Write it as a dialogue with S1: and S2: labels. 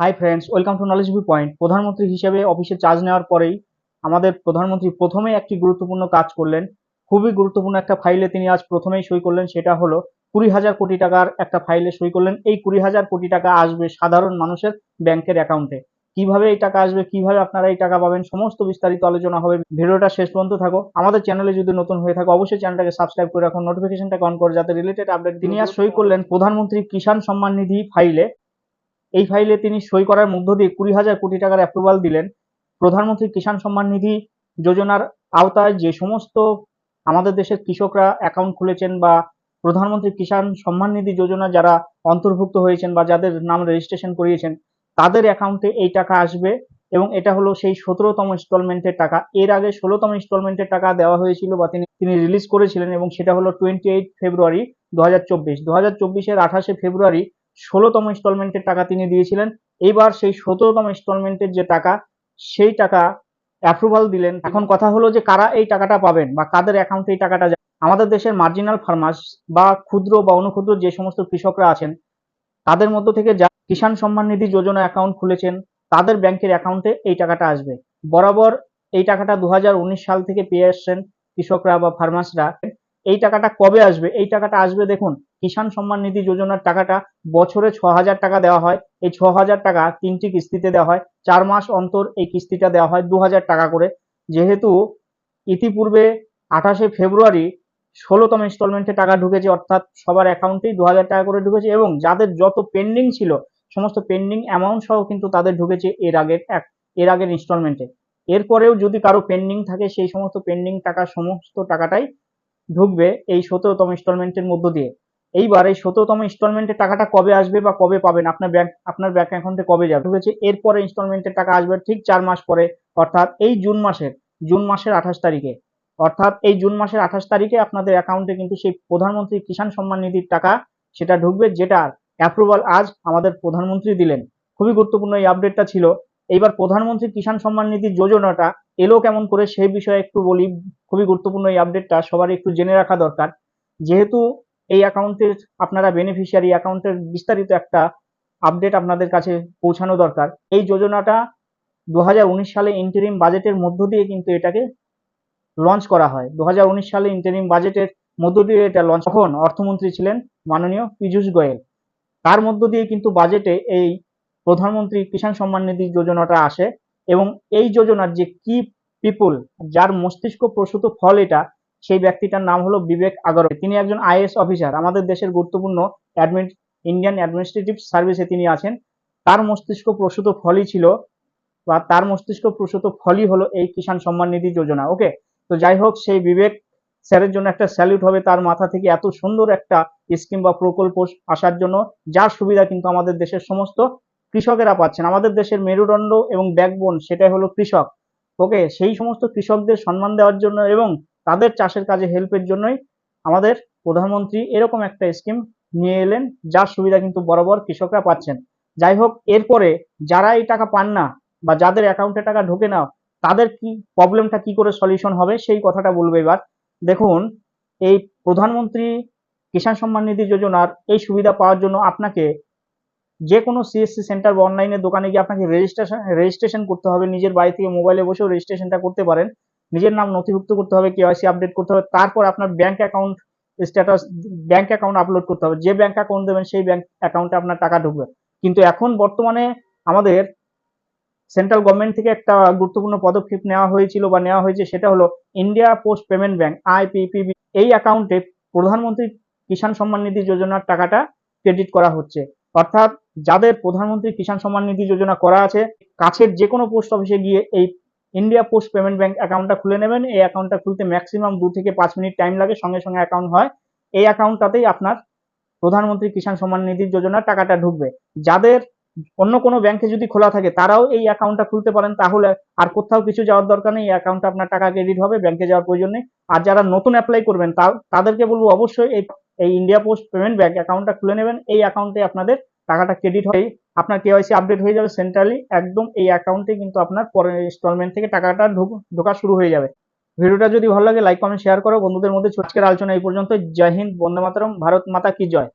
S1: Hi friends welcome to knowledge view point প্রধানমন্ত্রী হিসেবে অফিসে চার্জ নেওয়ার পরেই আমাদের প্রধানমন্ত্রী প্রথমেই একটি গুরুত্বপূর্ণ কাজ করলেন। খুবই গুরুত্বপূর্ণ একটা ফাইলে তিনি আজ প্রথমেই সই করলেন, সেটা হলো কুড়ি হাজার কোটি টাকার একটা ফাইলে সই করলেন। এই কুড়ি হাজার কোটি টাকা আসবে সাধারণ মানুষের ব্যাংকের অ্যাকাউন্টে কীভাবে এই টাকা আসবে, কীভাবে আপনারা এই টাকা পাবেন, সমস্ত বিস্তারিত আলোচনা হবে। ভিডিওটা শেষ পর্যন্ত থাকো। আমাদের চ্যানেলে যদি নতুন হয়ে থাকো, অবশ্যই চ্যানেলটাকে সাবস্ক্রাইব করে রাখুন নোটিফিকেশনটা অন করে যাতে রিলেটেড আপডেট তিনি আজ সই করলেন প্রধানমন্ত্রী কিষাণ সম্মান নিধি ফাইলে এই ফাইলে তিনি সই করার মধ্য দিয়ে কুড়ি হাজার কোটি টাকার অ্যাপ্রুভাল দিলেন। প্রধানমন্ত্রী কিষাণ সম্মান নিধি যোজনার আওতায় যে সমস্ত আমাদের দেশের কৃষকরা অ্যাকাউন্ট খুলেছেন বা প্রধানমন্ত্রী কিষাণ সম্মান নিধি যোজনা যারা অন্তর্ভুক্ত হয়েছেন বা যাদের নাম রেজিস্ট্রেশন করিয়েছেন, তাদের অ্যাকাউন্টে এই টাকা আসবে এবং এটা হলো সেই সতেরোতম ইনস্টলমেন্টের টাকা। এর আগে ষোলোতম ইনস্টলমেন্টের টাকা দেওয়া হয়েছিল বা তিনি তিনি রিলিজ করেছিলেন এবং সেটা হলো টোয়েন্টি এইট ফেব্রুয়ারি দু হাজার চব্বিশ। দু হাজার চব্বিশের আঠাশে ফেব্রুয়ারি ষোলোতম ইনস্টলমেন্টের টাকা তিনি দিয়েছিলেন। এইবার সেই সতেরোতম ইনস্টলমেন্টের যে টাকা, সেই টাকা অ্যাপ্রুভাল দিলেন। এখন কথা হলো যে কারা এই টাকাটা পাবেন বা কাদের অ্যাকাউন্টে এই টাকাটা আমাদের দেশের মার্জিনাল ফার্মার্স বা ক্ষুদ্র বা অনুক্ষুদ্র যে সমস্ত কৃষকরা আছেন, তাদের মধ্য থেকে যা কিষাণ সম্মান নিধি যোজনা অ্যাকাউন্ট খুলেছেন, তাদের ব্যাংকের অ্যাকাউন্টে এই টাকাটা আসবে। বরাবর এই টাকাটা দু হাজার উনিশ সাল থেকে পেয়ে আসছেন কৃষকরা বা ফার্মার্সরা এই টাকাটা কবে আসবে? এই টাকাটা আসবে দেখুন, কিষাণ সম্মান নিধি যোজনার টাকাটা বছরে ছ হাজার টাকা দেওয়া হয়। এই ছ হাজার টাকা তিনটি কিস্তিতে দেওয়া হয়। চার মাস অন্তর এই কিস্তিটা দেওয়া হয় দু হাজার টাকা করে। যেহেতু ইতিপূর্বে আঠাশে ফেব্রুয়ারি ষোলোতম ইনস্টলমেন্টে টাকা ঢুকেছে, অর্থাৎ সবার অ্যাকাউন্টেই দু হাজার টাকা করে ঢুকেছে এবং যাদের যত পেন্ডিং ছিল, সমস্ত পেন্ডিং অ্যামাউন্ট সহ কিন্তু তাদের ঢুকেছে এর আগের এক, এর আগের ইনস্টলমেন্টে এরপরেও যদি কারও পেন্ডিং থাকে, সেই সমস্ত পেন্ডিং টাকা, সমস্ত টাকাটাই ঢুকবে এই সতেরোতম ইনস্টলমেন্টের মধ্য দিয়ে। এইবার এই সতেরোতম ইনস্টলমেন্টের টাকাটা কবে আসবে বা কবে পাবেন? আপনার ব্যাংক আপনার ব্যাংক অ্যাকাউন্টে কবে যাবে? ঢুকেছে। এরপরে ইনস্টলমেন্টের টাকা আসবে ঠিক চার মাস পরে, অর্থাৎ এই জুন মাসের জুন মাসের আঠাশ তারিখে। অর্থাৎ এই জুন মাসের আঠাশ তারিখে আপনাদের অ্যাকাউন্টে কিন্তু সেই প্রধানমন্ত্রী কিষাণ সম্মান নিধির টাকা সেটা ঢুকবে যেটার অ্যাপ্রুভাল আজ আমাদের প্রধানমন্ত্রী দিলেন। খুবই গুরুত্বপূর্ণ এই আপডেটটা ছিল। এইবার প্রধানমন্ত্রী কিষাণ সম্মান নিধি যোজনাটা এলো কেমন করে সেই বিষয়ে একটু বলি। খুবই গুরুত্বপূর্ণ এই আপডেটটা সবার একটু জেনে রাখা দরকার। যেহেতু এই অ্যাকাউন্টের আপনারা বেনিফিশিয়ারি অ্যাকাউন্টের বিস্তারিত একটা আপডেট আপনাদের কাছে পৌঁছানো দরকার। এই যোজনাটা দু হাজার উনিশ সালে ইন্টারিম বাজেটের মধ্য দিয়ে কিন্তু এটাকে লঞ্চ করা হয়। দু হাজার উনিশ সালে ইন্টারিম বাজেটের মধ্য দিয়ে এটা লঞ্চ তখন অর্থমন্ত্রী ছিলেন মাননীয় পীযূষ গোয়েল। তার মধ্য দিয়ে কিন্তু বাজেটে এই প্রধানমন্ত্রী কিষাণ সম্মান নিধি যোজনাটা আসে। এবং এই যোজনার যে কি পিপুল যার মস্তিষ্ক প্রসূত ফল এটা, সেই ব্যক্তিটার নাম হলো বিবেক আগরওয়াল। তিনি একজন আইএস অফিসার। আমাদের দেশের গুরুত্বপূর্ণ ইন্ডিয়ান অ্যাডমিনিস্ট্রেটিভ সার্ভিসে তিনি আছেন। তার মস্তিষ্ক প্রসূত ফলই ছিল, বা তার মস্তিষ্ক প্রসূত ফলই হলো এই কিষাণ সম্মান নিধি যোজনা। ওকে? তো যাই হোক, সেই বিবেক স্যারের জন্য একটা স্যালিউট হবে তার মাথা থেকে এত সুন্দর একটা স্কিম বা প্রকল্প আসার জন্য, যার সুবিধা কিন্তু আমাদের দেশের সমস্ত কৃষকেরা পাচ্ছেন। আমাদের দেশের মেরুদণ্ড এবং ব্যাকবোন সেটাই হলো কৃষক। ওকে, সেই সমস্ত কৃষকদের সম্মান দেওয়ার জন্য এবং তাদের চাষের কাজে হেল্পের জন্যই আমাদের প্রধানমন্ত্রী এরকম একটা স্কিম নিয়ে এলেন, যার সুবিধা কিন্তু বরাবর কৃষকরা পাচ্ছেন। যাই হোক, এরপরে যারা এই টাকা পান না বা যাদের অ্যাকাউন্টে টাকা ঢোকে না, তাদের কি প্রবলেমটা কি করে সলিউশন হবে সেই কথাটা বলব এবার। দেখুন, এই প্রধানমন্ত্রী কিষাণ সম্মান নিধি যোজনার এই সুবিধা পাওয়ার জন্য আপনাকে যে কোনো সিএসসি সেন্টার বা অনলাইনের দোকানে গিয়ে আপনাকে রেজিস্ট্রেশন রেজিস্ট্রেশন করতে হবে। নিজের বাড়ি থেকে মোবাইলে বসেও রেজিস্ট্রেশনটা করতে পারেন। নিজের নাম নথিভুক্ত করতে হবে কেওয়াইসি আপডেট করতে হবে। তারপর আপনার bank account status bank account upload করতে হবে। যে ব্যাংক অ্যাকাউন্ট দেবেন, সেই ব্যাংক অ্যাকাউন্টে আপনার টাকা ঢুকবে। কিন্তু এখন বর্তমানে আমাদের সেন্ট্রাল গভর্নমেন্ট থেকে একটা গুরুত্বপূর্ণ পদক্ষেপ নেওয়া হয়েছিল বা নেওয়া হয়েছে, সেটা হলো India Post Payment Bank IPPB এই অ্যাকাউন্টে প্রধানমন্ত্রী কিষাণ সম্মান নিধি যোজনার টাকাটা ক্রেডিট করা হচ্ছে। অর্থাৎ যাদের প্রধানমন্ত্রী কিষাণ সম্মান নিধি যোজনা করা আছে, কাছের যে কোনো পোস্ট অফিসে গিয়ে এই ইন্ডিয়া পোস্ট পেমেন্ট ব্যাংক অ্যাকাউন্টটা খুলে নেবেন। এই অ্যাকাউন্টটা খুলতে ম্যাক্সিমাম দু থেকে পাঁচ মিনিট টাইম লাগে, সঙ্গে সঙ্গে অ্যাকাউন্ট হয়। এই অ্যাকাউন্টটাতেই আপনার প্রধানমন্ত্রী কিষাণ সম্মান নিধি যোজনার টাকাটা ঢুকবে। যাদের অন্য কোনো ব্যাংকে যদি খোলা থাকে, তারাও এই অ্যাকাউন্টটা খুলতে পারেন। তাহলে আর কোথাও কিছু যাওয়ার দরকার নেই, এই অ্যাকাউন্টে আপনার টাকা ক্রেডিট হবে ব্যাংকে যাওয়ার প্রয়োজন নেই। আর যারা নতুন অ্যাপ্লাই করবেন তাদেরকে বলব অবশ্যই এই এই ইন্ডিয়া পোস্ট পেমেন্ট ব্যাংক অ্যাকাউন্টটা খুলে নেবেন। এই অ্যাকাউন্টে আপনাদের টাকাটা ক্রেডিট হয়ে আপনার কেওয়াইসি আপডেট হয়ে যাবে সেন্ট্রালি একদম এই অ্যাকাউন্টে কিন্তু আপনার পরের ইনস্টলমেন্ট থেকে টাকাটা ঢোকা শুরু হয়ে যাবে। ভিডিওটা যদি ভালো লাগে লাইক কমেন্ট শেয়ার করো। বন্ধুদের মধ্যে আজকের আলোচনা এই পর্যন্ত জয় হিন্দ, বন্দে মাতরম, ভারত মাতা কি জয়।